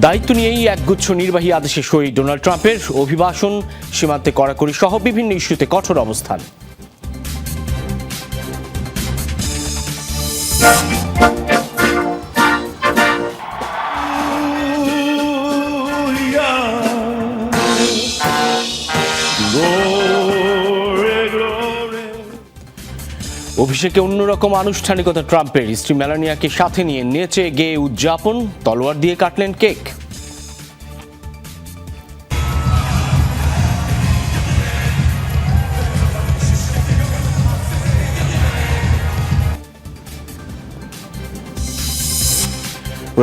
দায়িত্ব নিয়েই একগুচ্ছ নির্বাহী আদেশে সই ডোনাল্ড ট্রাম্পের অভিবাসন, সীমান্তে কড়াকড়ি সহ বিভিন্ন ইস্যুতে কঠোর অবস্থান। অভিষেকে অন্যরকম আনুষ্ঠানিকতা ট্রাম্পের। স্ত্রী মেলানিয়াকে সাথে নিয়ে নেচে গেয়ে উদযাপন, তলোয়ার দিয়ে কাটলেন কেক।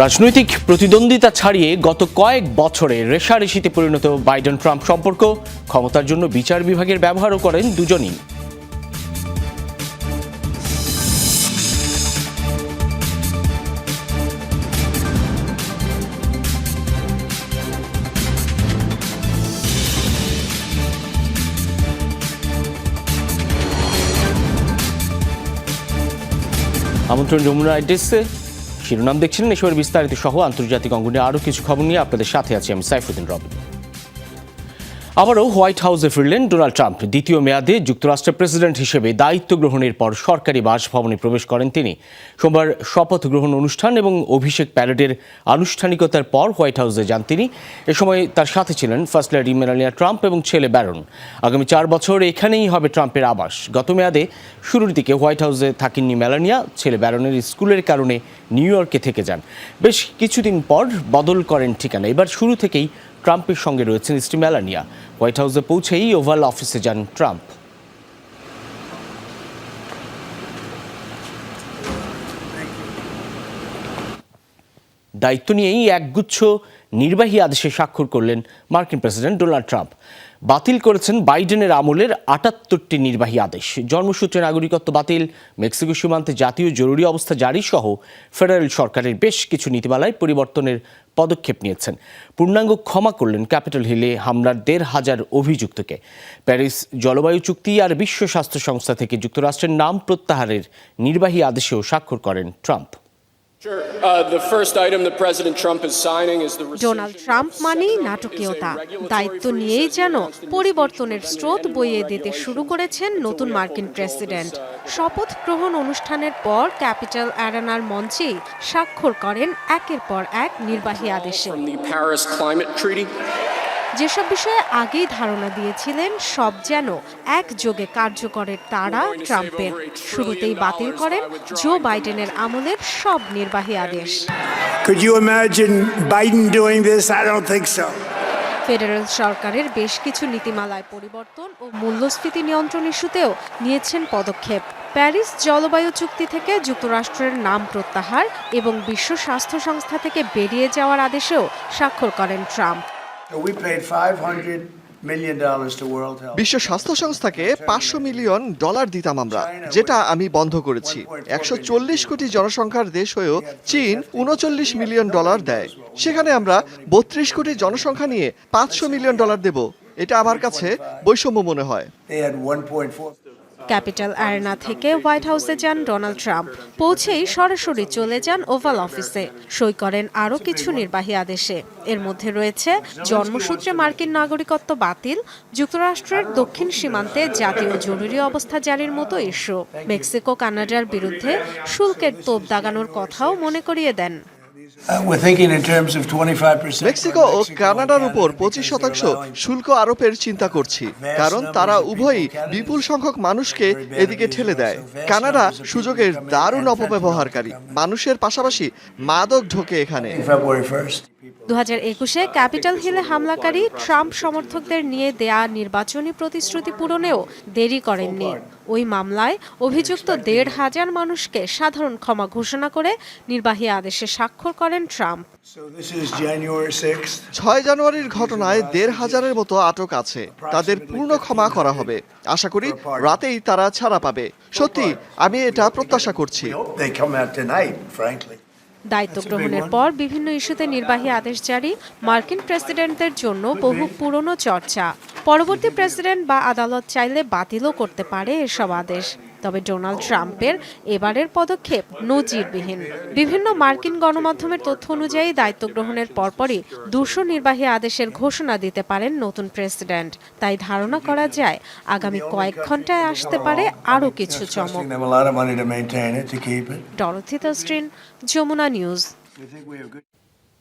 রাজনৈতিক প্রতিদ্বন্দ্বিতা ছাড়িয়ে গত কয়েক বছরে রেশারেশিতে পরিণত বাইডেন ট্রাম্প সম্পর্ক, ক্ষমতার জন্য বিচার বিভাগের ব্যবহারও করেন দুজনই। আমন্ত্রণ যমুনা আইটিসে শিরোনাম দেখছিলেন এসবের বিস্তারিত সহ আন্তর্জাতিক অঙ্গনে আরও কিছু খবর নিয়ে আপনাদের সাথে আছি আমি সাইফুদ্দিন রবিন আবারও হোয়াইট হাউসে ফিরলেন ডোনাল্ড ট্রাম্প। দ্বিতীয় মেয়াদে যুক্তরাষ্ট্রের প্রেসিডেন্ট হিসেবে দায়িত্ব গ্রহণের পর সরকারি বাসভবনে প্রবেশ করেন তিনি। সোমবার শপথ গ্রহণ অনুষ্ঠান এবং অভিষেক প্যারেডের আনুষ্ঠানিকতার পর হোয়াইট হাউসে যান তিনি। এ সময় তার সাথে ছিলেন ফার্স্ট লেডি মেলানিয়া ট্রাম্প এবং ছেলে ব্যারন। আগামী চার বছর এখানেই হবে ট্রাম্পের আবাস। গত মেয়াদে শুরুর দিকে হোয়াইট হাউসে থাকেননি মেলানিয়া, ছেলে ব্যারনের স্কুলের কারণে নিউ ইয়র্কে থেকে যান। বেশ কিছুদিন পর বদল করেন ঠিকানা। এবার শুরু থেকেই ট্রাম্পের সঙ্গে রয়েছেন স্ত্রী মেলানিয়া। হোয়াইট হাউসে পৌঁছেই ওভাল অফিসে যান ট্রাম্প। দায়িত্ব নিয়েই একগুচ্ছ নির্বাহী আদেশে স্বাক্ষর করলেন মার্কিন প্রেসিডেন্ট ডোনাল্ড ট্রাম্প। বাতিল করেছেন বাইডেনের আমলের আটাত্তরটি নির্বাহী আদেশ। জন্মসূত্রে নাগরিকত্ব বাতিল, মেক্সিকো সীমান্তে জাতীয় জরুরি অবস্থা জারি সহ ফেডারেল সরকারের বেশ কিছু নীতিমালায় পরিবর্তনের পদক্ষেপ নিয়েছেন। পূর্ণাঙ্গ ক্ষমা করলেন ক্যাপিটাল হিলে হামলার দেড় হাজার অভিযুক্তকে। প্যারিস জলবায়ু চুক্তি আর বিশ্ব স্বাস্থ্য সংস্থা থেকে যুক্তরাষ্ট্রের নাম প্রত্যাহারের নির্বাহী আদেশেও স্বাক্ষর করেন ট্রাম্প। ডোনাল্ড ট্রাম্প মানেই নাটকীয়তা। দায়িত্ব নিয়েই যেন পরিবর্তনের স্রোত বইয়ে দিতে শুরু করেছেন নতুন মার্কিন প্রেসিডেন্ট। শপথ গ্রহণ অনুষ্ঠানের পর ক্যাপিটাল অ্যারেনার মঞ্চেই স্বাক্ষর করেন একের পর এক নির্বাহী আদেশে। যেসব বিষয়ে আগেই ধারণা দিয়েছিলেন সব যেন একযোগে কার্যকরের তারা ট্রাম্পের। শুরুতেই বাতিল করেন জো বাইডেনের আমলের সব নির্বাহী আদেশ। Could you imagine Biden doing this? I don't think so. Federal সরকারের বেশ কিছু নীতিমালায় পরিবর্তন ও মূল্যস্ফীতি নিয়ন্ত্রণ ইস্যুতেও নিয়েছেন পদক্ষেপ। প্যারিস জলবায়ু চুক্তি থেকে যুক্তরাষ্ট্রের নাম প্রত্যাহার এবং বিশ্ব স্বাস্থ্য সংস্থা থেকে বেরিয়ে যাওয়ার আদেশেও স্বাক্ষর করেন Trump. So we paid $500 million to World Health. বিশ্ব স্বাস্থ্য সংস্থাকে পাঁচশো মিলিয়ন ডলার দিতাম আমরা যেটা আমি বন্ধ করেছি। একশো চল্লিশ কোটি জনসংখ্যার দেশ হয়েও চীন উনচল্লিশ মিলিয়ন ডলার দেয়। সেখানে আমরা বত্রিশ কোটি জনসংখ্যা নিয়ে পাঁচশো মিলিয়ন ডলার দেব। এটা আমার কাছে বৈষম্য মনে হয়। They had 1.4. ক্যাপিটাল অ্যারেনা থেকে হোয়াইট হাউসে যান ডোনাল্ড ট্রাম্প। পৌঁছেই সরাসরি চলে যান ওভাল অফিসে। সই করেন আরও কিছু নির্বাহী আদেশে। এর মধ্যে রয়েছে, জন্মসূত্রে মার্কিন নাগরিকত্ব বাতিল, যুক্তরাষ্ট্রের দক্ষিণ সীমান্তে জাতীয় জরুরি অবস্থা জারির মতো ইস্যু। মেক্সিকো, কানাডার বিরুদ্ধে শুল্কের তোপ দাগানোর কথাও মনে করিয়ে দেন। Uh, we're thinking in terms of 25%. Mexico ও কানাডার উপর পঁচিশ শতাংশ শুল্ক আরোপের চিন্তা করছি কারণ তারা উভয়ই বিপুল সংখ্যক মানুষকে এদিকে ঠেলে দেয় কানাডা সুযোগের দারুণ অপব্যবহারকারী মানুষের পাশাপাশি মাদক ঢোকে এখানে February 1st. দু একুশে ক্যাপিটাল হিলে হামলাকারী ট্রাম্প সমর্থকদের নিয়ে দেয়া নির্বাচনী প্রতিশ্রুতি পূরণেও দেরি করেননি। ওই মামলায় অভিযুক্ত দেড় হাজার মানুষকে সাধারণ ক্ষমা ঘোষণা করে নির্বাহী আদেশে স্বাক্ষর করেন Trump. So this is January 6th. ছয় জানুয়ারির ঘটনায় দেড় হাজারের মতো আটক আছে। তাদের পূর্ণ ক্ষমা করা হবে। আশা করি রাতেই তারা ছাড়া পাবে। সত্যি আমি এটা প্রত্যাশা করছি। দায়িত্ব গ্রহণের পর বিভিন্ন ইস্যুতে নির্বাহী আদেশ জারি মার্কিন প্রেসিডেন্টদের জন্য বহু পুরনো চর্চা। পরবর্তী প্রেসিডেন্ট বা আদালত চাইলে বাতিলও করতে পারে এসব আদেশ। তবে ডোনাল্ড ট্রাম্পের এবারের পদক্ষেপ নজিরবিহীন। বিভিন্ন মার্কিন গণমাধ্যমের তথ্য অনুযায়ী দায়িত্ব গ্রহণের পরপরই দুশো নির্বাহী আদেশের ঘোষণা দিতে পারেন নতুন প্রেসিডেন্ট। তাই ধারণা করা যায়, আগামী কয়েক ঘন্টায় আসতে পারে আরও কিছু চমক। যমুনা নিউজ।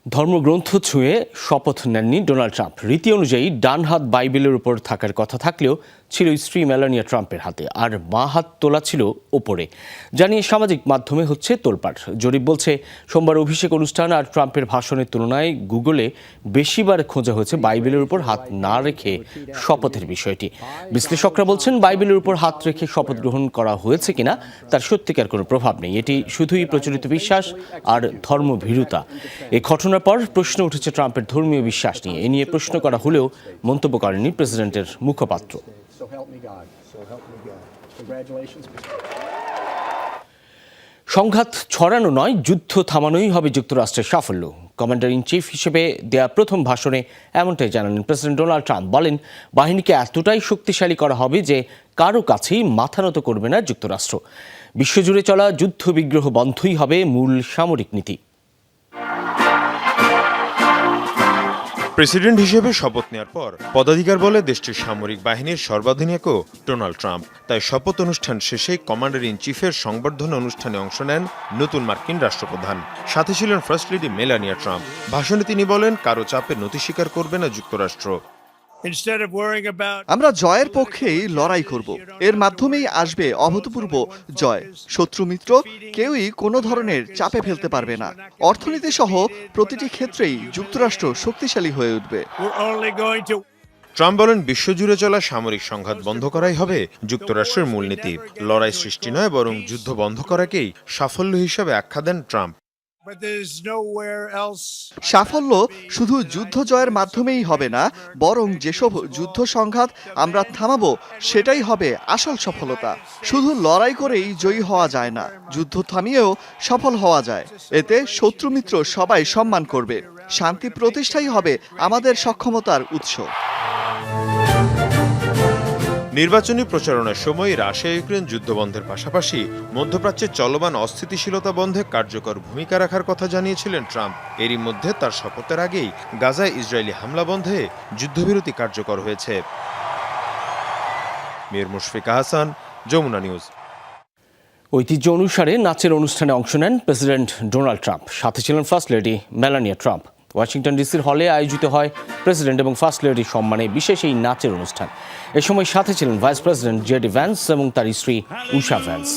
ধর্মগ্রন্থ ছুঁয়ে শপথ নেননি ডোনাল্ড ট্রাম্প। রীতি অনুযায়ী ডান হাত বাইবেলের উপর থাকার কথা থাকলেও ছিল স্ত্রী মেলানিয়া ট্রাম্পের হাতে, আর মা হাত তোলা ছিল ওপরে। জানিয়ে সামাজিক মাধ্যমে হচ্ছে তোলপাড়। জরিপ বলছে, সোমবার অভিষেক অনুষ্ঠান আর ট্রাম্পের ভাষণের তুলনায় গুগলে বেশিবার খোঁজা হয়েছে বাইবেলের উপর হাত না রেখে শপথের বিষয়টি। বিশ্লেষকরা বলছেন, বাইবেলের উপর হাত রেখে শপথ গ্রহণ করা হয়েছে কিনা, তার সত্যিকার কোনো প্রভাব নেই। এটি শুধুই প্রচলিত বিশ্বাস আর ধর্মভীরুতা। এ ঘটনার পর প্রশ্ন উঠেছে ট্রাম্পের ধর্মীয় বিশ্বাস নিয়ে। এ নিয়ে প্রশ্ন করা হলেও মন্তব্য করেনি প্রেসিডেন্টের মুখপাত্র। So help me God. So help me God. Congratulations. সংঘাত ছড়ানো নয় যুদ্ধ থামানোই হবে যুক্তরাষ্ট্রের সাফল্য কমান্ডার ইন চিফ হিসেবে দেয়া প্রথম ভাষণে এমনটাই জানালেন প্রেসিডেন্ট ডোনাল্ড ট্রাম্প বলেন বাহিনীকে এতটাই শক্তিশালী করা হবে যে কারও কাছেই মাথা নত করবে না যুক্তরাষ্ট্র বিশ্বজুড়ে চলা যুদ্ধ বিগ্রহ বন্ধই হবে মূল সামরিক নীতি প্রেসিডেন্ট হিসেবে শপথ নেওয়ার পর পদাধিকার বলে দেশটির সামরিক বাহিনীর সর্বাধিনায়কও ডোনাল্ড ট্রাম্প। তাই শপথ অনুষ্ঠান শেষে কমান্ডার ইন চিফের সংবর্ধনা অনুষ্ঠানে অংশ নেন নতুন মার্কিন রাষ্ট্রপ্রধান। সাথে ছিলেন ফার্স্ট লেডি মেলানিয়া ট্রাম্প। ভাষণে তিনি বলেন, কারও চাপে নথি স্বীকার করবে না যুক্তরাষ্ট্র। Instead of worrying about আমরা জয়ের পক্ষেই লড়াই করব। এর মাধ্যমেই আসবে অভূতপূর্ব জয়। শত্রু মিত্র কেউই কোনো ধরনের চাপে ফেলতে পারবে না। অর্থনীতি সহ প্রতিটি ক্ষেত্রেই যুক্তরাষ্ট্র শক্তিশালী হয়ে উঠবে। ট্রাম্প বলেন বিশ্বজুড়ে চলা সামরিক সংঘাত বন্ধ করাই হবে। যুক্তরাষ্ট্রের মূলনীতি লড়াই সৃষ্টি নয় বরং যুদ্ধ বন্ধ করাকেই সাফল্য হিসাবে আখ্যা দেন ট্রাম্প। সাফল্য শুধু যুদ্ধ জয়ের মাধ্যমেই হবে না বরং যেসব যুদ্ধ সংঘাত আমরা থামাবো সেটাই হবে আসল সফলতা। শুধু লড়াই করেই জয়ী হওয়া যায় না যুদ্ধ থামিয়েও সফল হওয়া যায়। এতে শত্রুমিত্র সবাই সম্মান করবে। শান্তি প্রতিষ্ঠাই হবে আমাদের সক্ষমতার উৎস। নির্বাচনী প্রচারণার সময় রাশিয়া ইউক্রেন যুদ্ধ বন্ধের পাশাপাশি মধ্যপ্রাচ্যের চলমান অস্থিতিশীলতা বন্ধে কার্যকর ভূমিকা রাখার কথা জানিয়েছিলেন ট্রাম্প। এরই মধ্যে তার শপথের আগেই গাজায় ইসরায়েলি হামলা বন্ধে যুদ্ধবিরতি কার্যকর হয়েছে। মীর মুশফিকা হাসান যমুনা নিউজ। ঐতিহ্য অনুসারে নাচের অনুষ্ঠানে অংশ নেন প্রেসিডেন্ট ডোনাল্ড ট্রাম্প। সাথে ছিলেন first lady Melania Trump. Washington ডিসির হলে আয়োজিত হয় প্রেসিডেন্ট এবং ফার্স্ট লেডির সম্মানে বিশেষ এই নাচের অনুষ্ঠান। এ সময় সাথে ছিলেন ভাইস প্রেসিডেন্ট জেডি ভ্যান্স এবং তার স্ত্রী উষা ভ্যান্স।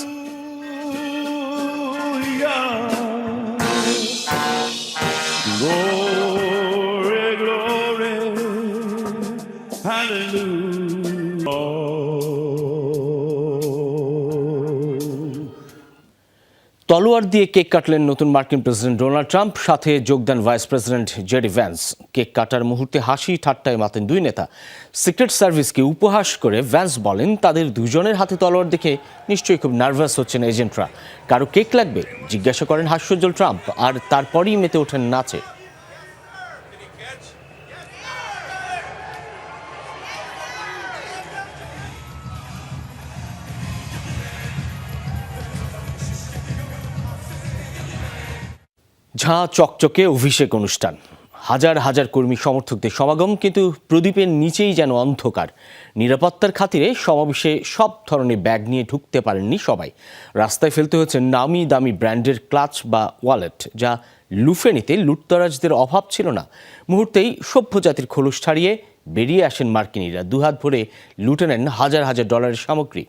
তলোয়ার দিয়ে কেক কাটলেন নতুন মার্কিন প্রেসিডেন্ট ডোনাল্ড ট্রাম্প, সাথে যোগ দেন vice president J D Vance. Cake কাটার মুহূর্তে হাসি ঠাট্টায় মাতেন দুই নেতা। সিক্রেট সার্ভিসকে উপহাস করে ভ্যান্স বলেন, তাদের দুজনের হাতে তলোয়ার দেখে নিশ্চয়ই খুব নার্ভাস হচ্ছেন এজেন্টরা। কারও কেক লাগবে? জিজ্ঞাসা করেন হাস্যজ্জ্বল ট্রাম্প, আর তারপরেই মেতে ওঠেন নাচে। ঝাঁ চকচকে অভিষেক অনুষ্ঠান। হাজার হাজার কর্মী সমর্থকদের সমাগম, কিন্তু প্রদীপের নিচেই যেন অন্ধকার। নিরাপত্তার খাতিরে সমাবেশে সব ধরনের ব্যাগ নিয়ে ঢুকতে পারেননি সবাই। রাস্তায় ফেলতে হচ্ছে নামি দামি ব্র্যান্ডের ক্লাচ বা ওয়ালেট, যা লুফে নিতে লুটতরাজদের অভাব ছিল না। মুহূর্তেই সভ্য জাতির খোলস ছাড়িয়ে বেরিয়ে আসেন মার্কিনীরা। দুহাত ভরে লুটে নেন হাজার হাজার ডলারের সামগ্রী।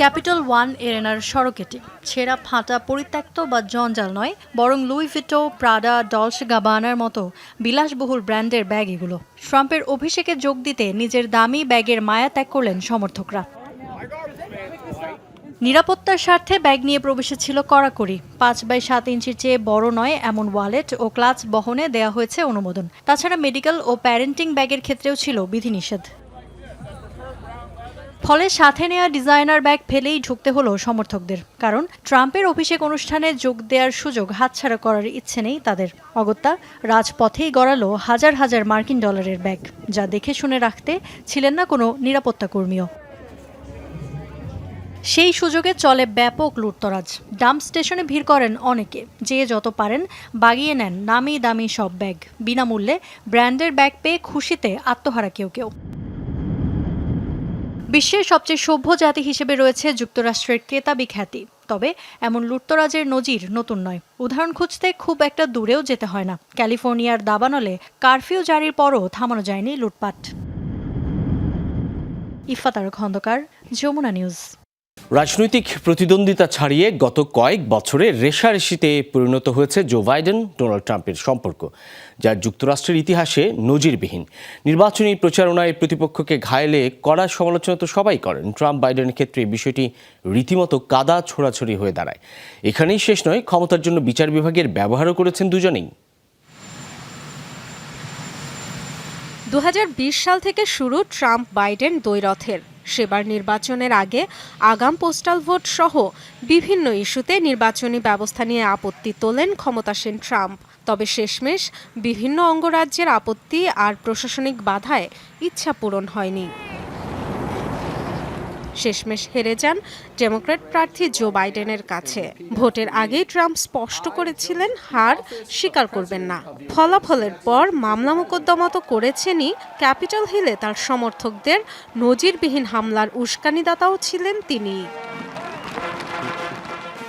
ক্যাপিটাল ওয়ান এরেনার সড়কেটি ছেঁড়া ফাঁটা পরিত্যক্ত বা জঞ্জাল নয়, বরং লুই ভিটো, প্রাডা, ডলস গাবানার মতো বিলাসবহুল ব্র্যান্ডের ব্যাগ এগুলো। ট্রাম্পের অভিষেকে যোগ দিতে নিজের দামি ব্যাগের মায়া ত্যাগ করলেন সমর্থকরা। নিরাপত্তার স্বার্থে ব্যাগ নিয়ে প্রবেশে ছিল কড়াকড়ি। পাঁচ বাই সাত ইঞ্চির চেয়ে বড় নয় এমন ওয়ালেট ও ক্লাচ বহনে দেয়া হয়েছে অনুমোদন। তাছাড়া মেডিকেল ও প্যারেন্টিং ব্যাগের ক্ষেত্রেও ছিল বিধিনিষেধ। ফলে সাথে নেওয়া ডিজাইনার ব্যাগ ফেলেই ঢুকতে হলো সমর্থকদের। কারণ ট্রাম্পের অভিষেক অনুষ্ঠানে যোগ দেওয়ার সুযোগ হাতছাড়া করার ইচ্ছে নেই তাদের। অগত্যা, রাজপথেই গড়ালো হাজার হাজার মার্কিন ডলারের ব্যাগ, যা দেখে শুনে রাখতে ছিলেন না কোনো নিরাপত্তা কর্মীও। সেই সুযোগে চলে ব্যাপক লুটতরাজ। ডাম্প স্টেশনে ভিড় করেন অনেকে, যে যত পারেন বাগিয়ে নেন নামি দামি সব ব্যাগ। বিনামূল্যে ব্র্যান্ডের ব্যাগ পেয়ে খুশিতে আত্মহারা কেউ কেউ। বিশ্বের সবচেয়ে সভ্য জাতি হিসেবে রয়েছে যুক্তরাষ্ট্রের কেতাবি খ্যাতি। তবে এমন লুটতরাজের নজির নতুন নয়। উদাহরণ খুঁজতে খুব একটা দূরেও যেতে হয় না। ক্যালিফোর্নিয়ার দাবানলে কারফিউ জারির পরও থামানো যায়নি লুটপাট। ইফাতার খন্দকার, যমুনা নিউজ। রাজনৈতিক প্রতিদ্বন্দ্বিতা ছাড়িয়ে গত কয়েক বছরে রেশারেশিতে পরিণত হয়েছে জো বাইডেন, ডোনাল্ড ট্রাম্পের সম্পর্ক, যা যুক্তরাষ্ট্রের ইতিহাসে নজিরবিহীন। নির্বাচনী প্রচারণায় প্রতিপক্ষকে ঘায়েলে কড়া সমালোচনা তো সবাই করেন। ট্রাম্প বাইডেনের ক্ষেত্রে এই বিষয়টি রীতিমতো কাদা ছোড়াছড়ি হয়ে দাঁড়ায়। এখানেই শেষ নয়, ক্ষমতার জন্য বিচার বিভাগের ব্যবহারও করেছেন দুজনেই। দু হাজার বিশ সাল থেকে শুরু ট্রাম্প বাইডেন দ্বৈরথের। সেবার নির্বাচনের আগে আগাম পোস্টাল ভোট সহ বিভিন্ন ইস্যুতে নির্বাচনী ব্যবস্থা নিয়ে আপত্তি তোলেন ক্ষমতাসীন ট্রাম্প। তবে শেষমেশ বিভিন্ন অঙ্গরাজ্যের আপত্তি আর প্রশাসনিক বাধায় ইচ্ছা পূরণ হয়নি। শেষমেশ হেরে যান ডেমোক্র্যাট প্রার্থী জো বাইডেনের কাছে। ভোটের আগেই ট্রাম্প স্পষ্ট করেছিলেন, হার স্বীকার করবেন না। ফলাফলের পর মামলা মোকদ্দমা তো করেছেনই, ক্যাপিটাল হিলে তার সমর্থকদের নজিরবিহীন হামলার উস্কানিদাতাও ছিলেন তিনি।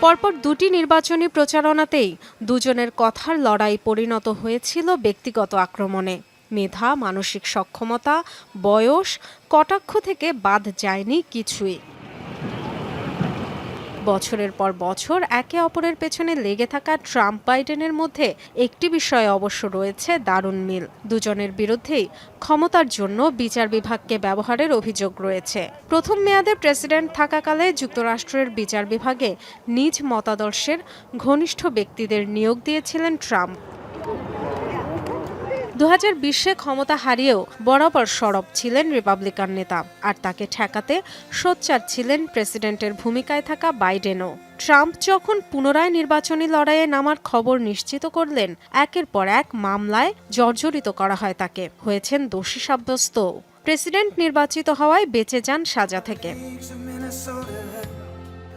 পরপর দুটি নির্বাচনী প্রচারণাতেই দুজনের কথার লড়াই পরিণত হয়েছিল ব্যক্তিগত আক্রমণে। মেধা, মানসিক সক্ষমতা, বয়স, কটাক্ষ থেকে বাদ যায়নি কিছুই। বছরের পর বছর একে অপরের পেছনে লেগে থাকা ট্রাম্প বাইডেনের মধ্যে একটি বিষয়ে অবশ্য রয়েছে দারুণ মিল। দুজনের বিরুদ্ধেই ক্ষমতার জন্য বিচার বিভাগকে ব্যবহারের অভিযোগ রয়েছে। প্রথম মেয়াদে প্রেসিডেন্ট থাকাকালে যুক্তরাষ্ট্রের বিচার বিভাগে নিজ মতাদর্শের ঘনিষ্ঠ ব্যক্তিদের নিয়োগ দিয়েছিলেন ট্রাম্প। দু হাজার বিশে ক্ষমতা হারিয়েও বরাবর সরব ছিলেন রিপাবলিকান নেতা। আর তাকে ঠেকাতে সোচ্চার ছিলেন প্রেসিডেন্টের ভূমিকায় থাকা বাইডেনও। ট্রাম্প যখন পুনরায় নির্বাচনী লড়াইয়ে নামার খবর নিশ্চিত করলেন, একের পর এক মামলায় জর্জরিত করা হয় তাকে। হয়েছেন দোষী সাব্যস্ত। প্রেসিডেন্ট নির্বাচিত হওয়ায় বেঁচে যান সাজা থেকে।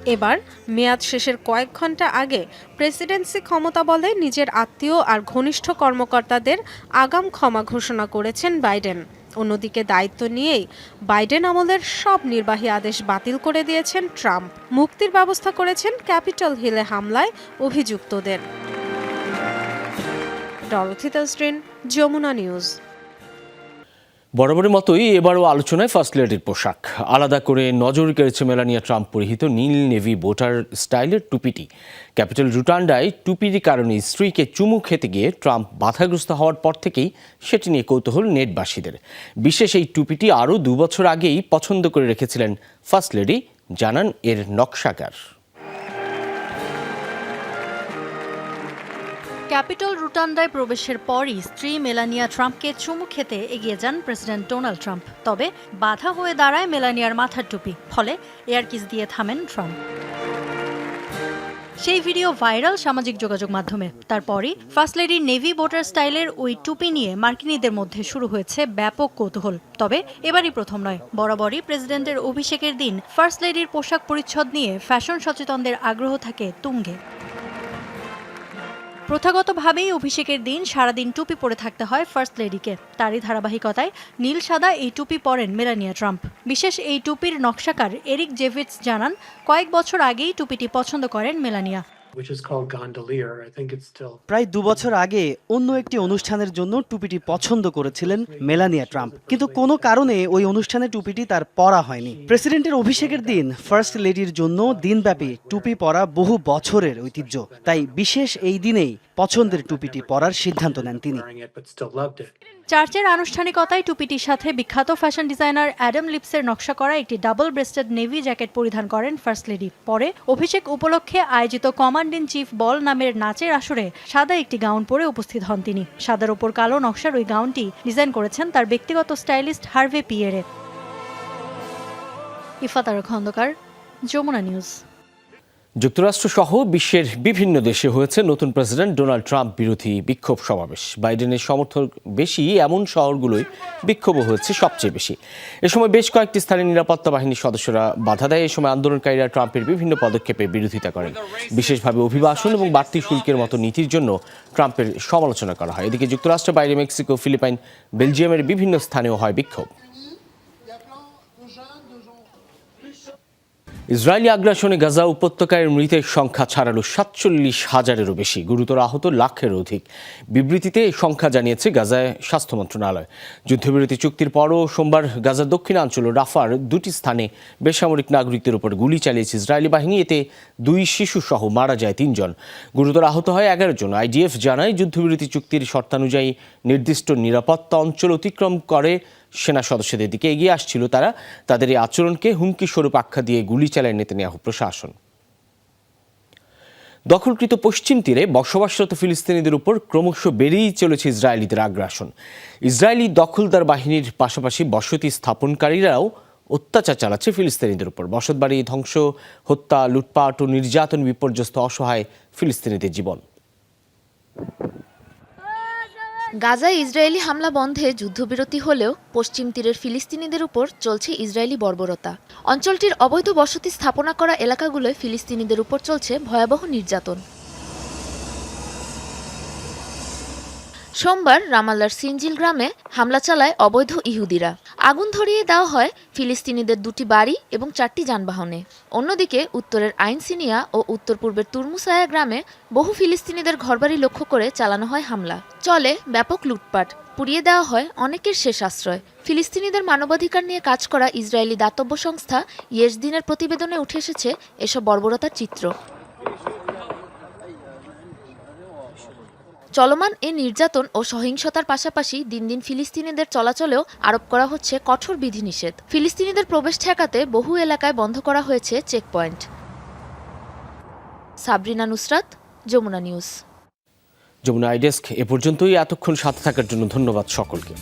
এবার মেয়াদ শেষের কয়েক ঘণ্টা আগে প্রেসিডেন্সি ক্ষমতা বলে নিজের আত্মীয় আর ঘনিষ্ঠ কর্মকর্তাদের আগাম ক্ষমা ঘোষণা করেছেন বাইডেন। অন্যদিকে দায়িত্ব নিয়েই বাইডেন আমলের সব নির্বাহী আদেশ বাতিল করে দিয়েছেন ট্রাম্প। মুক্তির ব্যবস্থা করেছেন ক্যাপিটাল হিলে হামলায় অভিযুক্তদের। Dorothy Tasrin Jamuna News. বরাবরের মতোই এবারও আলোচনায় ফার্স্ট লেডির পোশাক। আলাদা করে নজর কেড়েছে মেলানিয়া ট্রাম্প পরিহিত নীল নেভি বোটার স্টাইলের টুপিটি। ক্যাপিটাল রুটান্ডায় টুপির কারণে স্ত্রীকে চুমু খেতে গিয়ে ট্রাম্প বাধাগ্রস্ত হওয়ার পর থেকেই সেটি নিয়ে কৌতূহল নেটবাসীদের। বিশেষ এই টুপিটি আরও দুবছর আগেই পছন্দ করে রেখেছিলেন ফার্স্ট লেডি জানান এর নকশাকার ক্যাপিটাল রুটান্ডায় প্রবেশের পরই স্ত্রী মেলানিয়া ট্রাম্পকে চুমু খেতে এগিয়ে যান প্রেসিডেন্ট ডোনাল্ড ট্রাম্প। তবে বাধা হয়ে দাঁড়ায় মেলানিয়ার মাথার টুপি, ফলে এয়ারকিস দিয়ে থামেন ট্রাম্প। সেই ভিডিও ভাইরাল সামাজিক যোগাযোগ মাধ্যমে। তারপরই ফার্স্ট লেডি নেভি বোটার স্টাইলের ওই টুপি নিয়ে মার্কিনীদের মধ্যে শুরু হয়েছে ব্যাপক কৌতূহল। তবে এবারই প্রথম নয়, বরাবরই প্রেসিডেন্টের অভিষেকের দিন ফার্স্ট লেডির পোশাক পরিচ্ছদ নিয়ে ফ্যাশন সচেতনদের আগ্রহ থাকে তুঙ্গে। প্রথাগতভাবেই অভিষেকের দিন সারাদিন টুপি পরে থাকতে হয় ফার্স্ট লেডিকে। তারই ধারাবাহিকতায় নীল সাদা এই টুপি পরেন মেলানিয়া ট্রাম্প। বিশেষ এই টুপির নকশাকার এরিক জেভিটস জানান, কয়েক বছর আগেই টুপিটি পছন্দ করেন মেলানিয়া। প্রায় দু বছর আগে অন্য একটি অনুষ্ঠানের জন্য টুপিটি পছন্দ করেছিলেন মেলানিয়া ট্রাম্প। কিন্তু কোনো কারণে ওই অনুষ্ঠানে টুপিটি তার পরা হয়নি। প্রেসিডেন্টের অভিষেকের দিন ফার্স্ট লেডির জন্য দিনব্যাপী টুপি পরা বহু বছরের ঐতিহ্য। তাই বিশেষ এই দিনেই পছন্দের টুপিটি পরার সিদ্ধান্ত নেন তিনি. চার্চের আনুষ্ঠানিকতায় টুপিটির সাথে বিখ্যাত ফ্যাশন ডিজাইনার অ্যাডাম লিপসের নকশা করা একটি ডাবল ব্রেস্টেড নেভি জ্যাকেট পরিধান করেন ফার্স্ট লেডি। পরে অভিষেক উপলক্ষে আয়োজিত কমান্ড ইন চিফ বল নামের নাচের আসরে সাদা একটি গাউন পরে উপস্থিত হন তিনি। সাদার ওপর কালো নকশার ওই গাউনটি ডিজাইন করেছেন তার ব্যক্তিগত stylist Herve Pierre. Ifatar Khandakar, Jamuna News. যুক্তরাষ্ট্র সহ বিশ্বের বিভিন্ন দেশে হয়েছে নতুন প্রেসিডেন্ট ডোনাল্ড ট্রাম্প বিরোধী বিক্ষোভ সমাবেশ। বাইডেনের সমর্থক বেশি, এমন শহরগুলোই বিক্ষোভও হয়েছে সবচেয়ে বেশি। এ সময় বেশ কয়েকটি স্থানে নিরাপত্তা বাহিনীর সদস্যরা বাধা দেয়। এ সময় আন্দোলনকারীরা ট্রাম্পের বিভিন্ন পদক্ষেপের বিরোধিতা করেন। বিশেষভাবে অভিবাসন এবং বাড়তি শুল্কের মতো নীতির জন্য ট্রাম্পের সমালোচনা করা হয়। এদিকে যুক্তরাষ্ট্রের বাইরে মেক্সিকো, ফিলিপাইন, বেলজিয়ামের বিভিন্ন স্থানেও হয় বিক্ষোভ। ইসরায়েলি আগ্রাসনে গাজা উপত্যকায় মৃতের সংখ্যা ছাড়ালো সাতচল্লিশ হাজারেরও বেশি। গুরুতর আহত লাখের অধিক। বিবৃতিতে সংখ্যা জানিয়েছে গাজায় স্বাস্থ্য মন্ত্রণালয়। যুদ্ধবিরতি চুক্তির পরও সোমবার গাজার দক্ষিণাঞ্চল রাফার দুটি স্থানে বেসামরিক নাগরিকদের উপর গুলি চালিয়েছে ইসরায়েলি বাহিনী। এতে দুই শিশু সহ মারা যায় তিনজন। গুরুতর আহত হয় এগারো জন। আইডিএফ জানায়, যুদ্ধবিরতি চুক্তির শর্তানুযায়ী নির্দিষ্ট নিরাপত্তা অঞ্চল অতিক্রম করে সেনা সদস্যদের দিকে এগিয়ে আসছিল তারা। তাদের এই আচরণকে হুমকি স্বরূপ আখ্যা দিয়ে গুলি চালায় নেতানিয়াহু প্রশাসন। দখলকৃত পশ্চিম তীরে বসবাসরত ফিলিস্তিনিদের উপর ক্রমশ বেড়েই চলেছে ইসরায়েলিদের আগ্রাসন। ইসরায়েলি দখলদার বাহিনীর পাশাপাশি বসতি স্থাপনকারীরাও অত্যাচার চালাচ্ছে ফিলিস্তিনিদের উপর। বসতবাড়ি, ধ্বংস, হত্যা, লুটপাট ও নির্যাতন বিপর্যস্ত অসহায় ফিলিস্তিনিদের জীবন। গাজায় ইসরায়েলি হামলা বন্ধে যুদ্ধবিরতি হলেও পশ্চিম তীরের ফিলিস্তিনিদের উপর চলছে ইসরায়েলি বর্বরতা। অঞ্চলটির অবৈধ বসতি স্থাপনা করা এলাকাগুলোয় ফিলিস্তিনিদের উপর চলছে ভয়াবহ নির্যাতন। সোমবার রামাল্লার সিনজিল গ্রামে হামলা চালায় অবৈধ ইহুদিরা। আগুন ধরিয়ে দেওয়া হয় ফিলিস্তিনিদের দুটি বাড়ি এবং চারটি যানবাহনে। অন্যদিকে উত্তরের আইনসিনিয়া ও উত্তর পূর্বের তুরমুসায়া গ্রামে বহু ফিলিস্তিনিদের ঘরবাড়ি লক্ষ্য করে চালানো হয় হামলা। চলে ব্যাপক লুটপাট, পুড়িয়ে দেওয়া হয় অনেকের শেষ আশ্রয়। ফিলিস্তিনিদের মানবাধিকার নিয়ে কাজ করা ইসরায়েলি দাতব্য সংস্থা ইয়েস দিনের প্রতিবেদনে উঠে এসেছে এসব বর্বরতার চিত্র। চলমান এ নির্যাতন ও সহিংসতার পাশাপাশি দিন দিন ফিলিস্তিনিদের চলাচলেও আরোপ করা হচ্ছে কঠোর বিধিনিষেধ। ফিলিস্তিনিদের প্রবেশ ঠেকাতে বহু এলাকায় বন্ধ করা হয়েছে checkpoint Sabrina Nusrat, Jamuna News. Jamuna I desk এ পর্যন্তই। এতক্ষণ সাথে থাকার জন্য ধন্যবাদ সকলকে।